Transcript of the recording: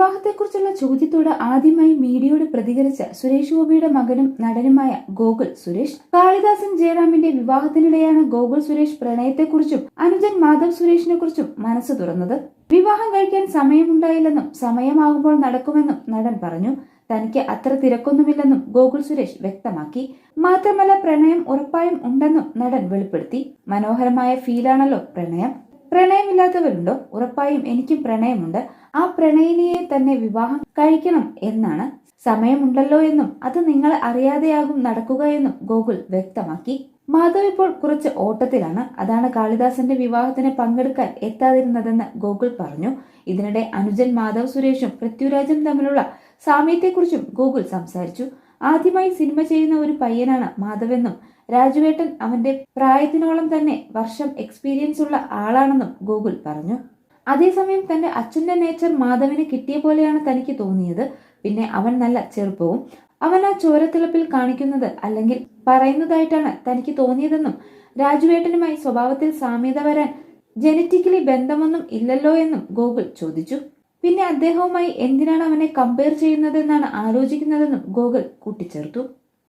വിവാഹത്തെക്കുറിച്ചുള്ള ചോദ്യത്തോട് ആദ്യമായി മീഡിയയോട് പ്രതികരിച്ച സുരേഷ് ഗോപിയുടെ മകനും നടനുമായ ഗോകുൽ സുരേഷ് കാളിദാസൻ ജയറാമിന്റെ വിവാഹത്തിനിടെയാണ് ഗോകുൽ സുരേഷ് പ്രണയത്തെക്കുറിച്ചും അനുജൻ മാധവ് സുരേഷിനെ കുറിച്ചും മനസ്സ് തുറന്നത്. വിവാഹം കഴിക്കാൻ സമയമുണ്ടായില്ലെന്നും സമയമാകുമ്പോൾ നടക്കുമെന്നും നടൻ പറഞ്ഞു. തനിക്ക് അത്ര തിരക്കൊന്നുമില്ലെന്നും ഗോകുൽ സുരേഷ് വ്യക്തമാക്കി. മാത്രമല്ല പ്രണയം ഉറപ്പായും ഉണ്ടെന്നും നടൻ വെളിപ്പെടുത്തി. മനോഹരമായ ഫീലാണല്ലോ പ്രണയം. പ്രണയമില്ലാത്തവരുണ്ടോ? ഉറപ്പായും എനിക്കും പ്രണയമുണ്ട്. ആ പ്രണയിനിയെ തന്നെ വിവാഹം കഴിക്കണം എന്നാണ്. സമയമുണ്ടല്ലോ എന്നും അത് നിങ്ങൾ അറിയാതെയാകും നടക്കുക എന്നും ഗോകുൽ വ്യക്തമാക്കി. മാധവ് ഇപ്പോൾ കുറച്ച് ഓട്ടത്തിലാണ്. അതാണ് കാളിദാസന്റെ വിവാഹത്തിന് പങ്കെടുക്കാൻ എത്താതിരുന്നതെന്ന് ഗോകുൽ പറഞ്ഞു. ഇതിനിടെ അനുജൻ മാധവ് സുരേഷും പൃഥ്വിരാജും തമ്മിലുള്ള സാമ്യത്തെക്കുറിച്ചും ഗോകുൽ സംസാരിച്ചു. ആദ്യമായി സിനിമ ചെയ്യുന്ന ഒരു പയ്യനാണ് മാധവെന്നും രാജുവേട്ടൻ അവന്റെ പ്രായത്തിനോളം തന്നെ വർഷം എക്സ്പീരിയൻസ് ഉള്ള ആളാണെന്നും ഗൂഗിൾ പറഞ്ഞു. അതേസമയം തന്റെ അച്ഛന്റെ നേച്ചർ മാധവിന് കിട്ടിയ പോലെയാണ് തനിക്ക് തോന്നിയത്. പിന്നെ അവൻ നല്ല ചെറുപ്പവും അവൻ ആ ചോരത്തിളപ്പിൽ കാണിക്കുന്നത് അല്ലെങ്കിൽ പറയുന്നതായിട്ടാണ് തനിക്ക് തോന്നിയതെന്നും രാജുവേട്ടനുമായി സ്വഭാവത്തിൽ സാമ്യത വരാൻ ജനറ്റിക്കലി ബന്ധമൊന്നും ഇല്ലല്ലോ എന്നും ഗൂഗിൾ ചോദിച്ചു. പിന്നെ അദ്ദേഹവുമായി എന്തിനാണ് അവനെ കമ്പയർ ചെയ്യുന്നതെന്നാണ് ആലോചിക്കുന്നതെന്നും ഗോകുൽ കൂട്ടിച്ചേർത്തു.